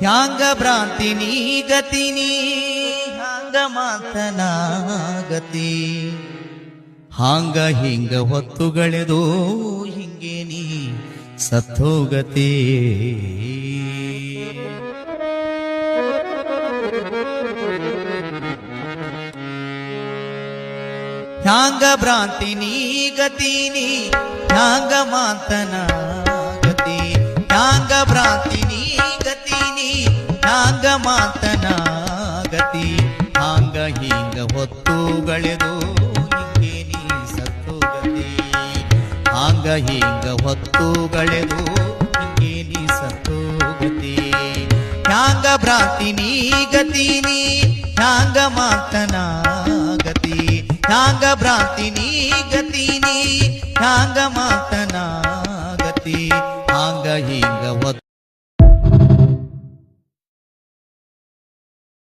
ಹ್ಯಾಂಗ ಭ್ರಾಂತಿ ನೀ ಹಾಂಗ ಮಾತನ ಮಾತನಾಗತಿ ಹಾಂಗ ಹಿಂಗ ಹೊತ್ತುಗಳೆದು ಹಿಂಗೆ ನೀ ಸತ್ತೋಗತಿ ಹ್ಯಾಂಗ ಭ್ರಾಂತಿ ಗತಿನಿ ಗತಿ ನೀ? ಹೊತ್ತುಗಳೆದು ನೀ ಸತ್ತುಗತಿ ಹಾಂಗ ಹಿಂಗ ಹೊತ್ತುಗಳೆದು ನೀ ಸತ್ತುಗತಿ ಹ್ಯಾಂಗ ಭ್ರಾಂತಿ ನೀ ಗತಿ ನೀ? ಹ್ಯಾಂಗ ಮಾತನಾಗತಿ ಹ್ಯಾಂಗ ಭ್ರಾಂತಿ ನೀ ಗತಿ ನೀ? ಹ್ಯಾಂಗ ಮಾತನಾಗತಿ ಹಾಂಗ ಹಿಂಗ ಹೊತ್ತು